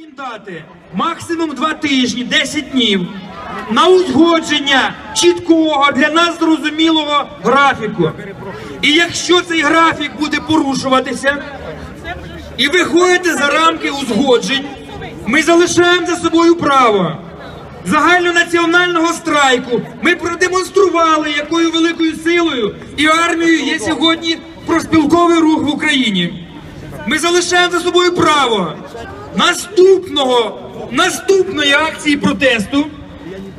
їм дати максимум два тижні, 10 днів на узгодження чіткого для нас зрозумілого графіку. І якщо цей графік буде порушуватися і виходити за рамки узгоджень, ми залишаємо за собою право загальнонаціонального страйку. Ми продемонстрували, якою великою силою і армією є сьогодні проспілковий рух в Україні. Ми залишаємо за собою право наступного наступної акції протесту,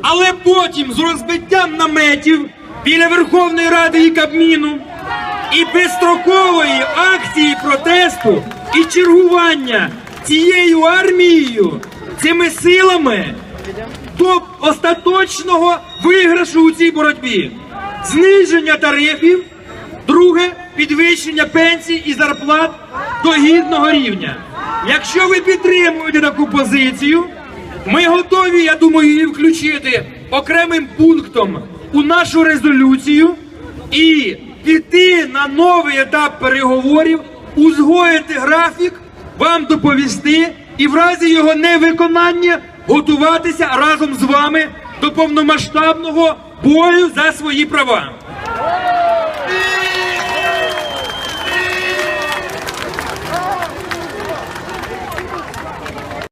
але потім з розбиттям наметів біля Верховної Ради і Кабміну і безстрокової акції протесту і чергування цією армією, цими силами до остаточного виграшу у цій боротьбі. Зниження тарифів, друге підвищення пенсій і зарплат до гідного рівня. Якщо ви підтримуєте таку позицію, ми готові, я думаю, її включити окремим пунктом у нашу резолюцію і піти на новий етап переговорів, узгоїти графік, вам доповісти і в разі його невиконання готуватися разом з вами до повномасштабного бою за свої права.